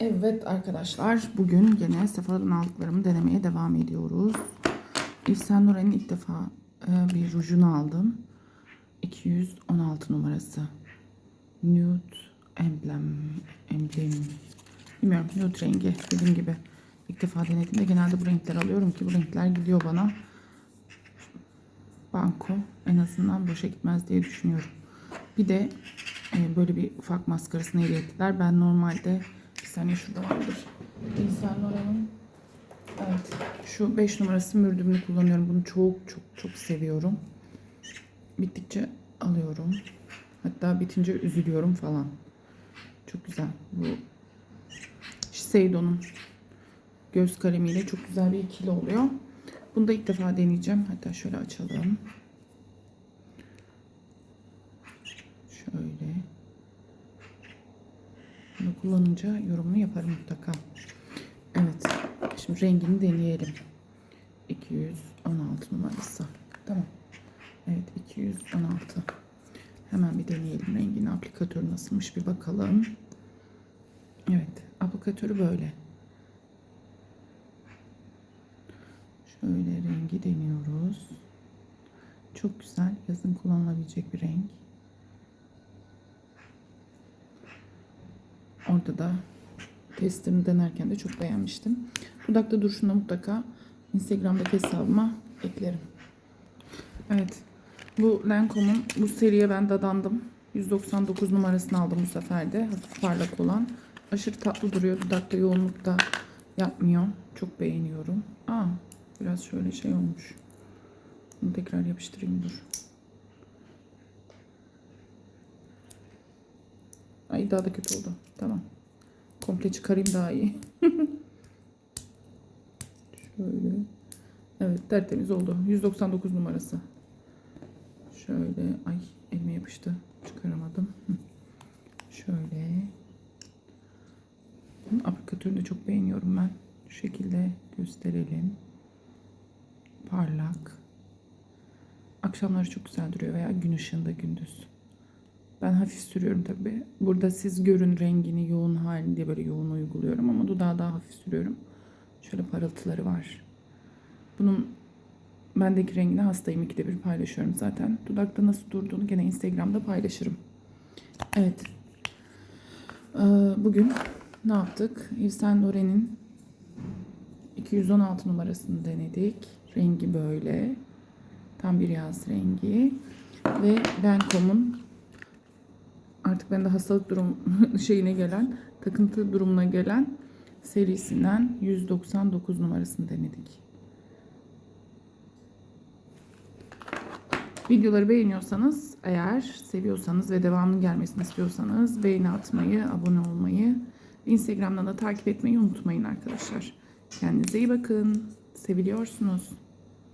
Evet arkadaşlar bugün gene Sephora'dan aldıklarımı denemeye devam ediyoruz. Yves Saint Laurent'in ilk defa e, bir rujunu aldım. 216 numarası. Nude emblem, emblem. Bilmiyorum nude rengi dediğim gibi. ilk defa denediğimde genelde bu renkler alıyorum ki bu renkler gidiyor bana. Banko en azından boşa gitmez diye düşünüyorum. Bir de e, böyle bir ufak maskarasını hediye ettiler. Ben normalde saniye şurada vardır. Saint Laurent'in evet, şu 5 numarası mürdümünü kullanıyorum. Bunu çok çok çok seviyorum. Bittikçe alıyorum. Hatta bitince üzülüyorum falan. Çok güzel. Bu Shiseido'nun göz kalemiyle çok güzel bir ikili oluyor. Bunu da ilk defa deneyeceğim. Hatta şöyle açalım. Şöyle. Kullanınca yorumunu yaparım mutlaka. Evet. Şimdi rengini deneyelim. 216 numarası. Tamam. Evet 216. Hemen bir deneyelim rengini. Aplikatörü nasılmış bir bakalım. Evet. Aplikatörü böyle. Şöyle rengi deniyoruz. Çok güzel. Yazın kullanılabilecek bir renk. Orada da testimi denerken de çok beğenmiştim. Dudakta duruşunu mutlaka Instagram'daki hesabıma eklerim. Evet. Bu Lancome'un bu seriye ben dadandım. 199 numarasını aldım bu sefer de. Hafif parlak olan. Aşırı tatlı duruyor. Dudakta yoğunlukta yapmıyor. Çok beğeniyorum. Aa, biraz şöyle şey olmuş. Bunu tekrar yapıştırayım dur. Ay daha da kötü oldu. Tamam. Komple çıkarayım daha iyi. Şöyle. Evet tertemiz oldu. 199 numarası. Şöyle. Ay elime yapıştı. Çıkaramadım. Şöyle. Bunun aplikatörünü de çok beğeniyorum ben. Şu şekilde gösterelim. Parlak. Akşamları çok güzel duruyor veya gün ışığında gündüz. Ben hafif sürüyorum tabi. Burada siz görün rengini yoğun halini diye böyle yoğun uyguluyorum ama dudağa daha hafif sürüyorum. Şöyle parıltıları var. Bunun bendeki rengine hastayım. ikide bir paylaşıyorum zaten. Dudakta nasıl durduğunu gene Instagram'da paylaşırım. Evet. Ee, Bugün ne yaptık? Yves Saint Laurent'in 216 numarasını denedik. Rengi böyle. Tam bir yaz rengi. Ve Lancome'un artık bende hastalık durum şeyine gelen, takıntı durumuna gelen serisinden 199 numarasını denedik. Videoları beğeniyorsanız eğer seviyorsanız ve devamının gelmesini istiyorsanız beğeni atmayı, abone olmayı, Instagram'dan da takip etmeyi unutmayın arkadaşlar. Kendinize iyi bakın. Seviliyorsunuz.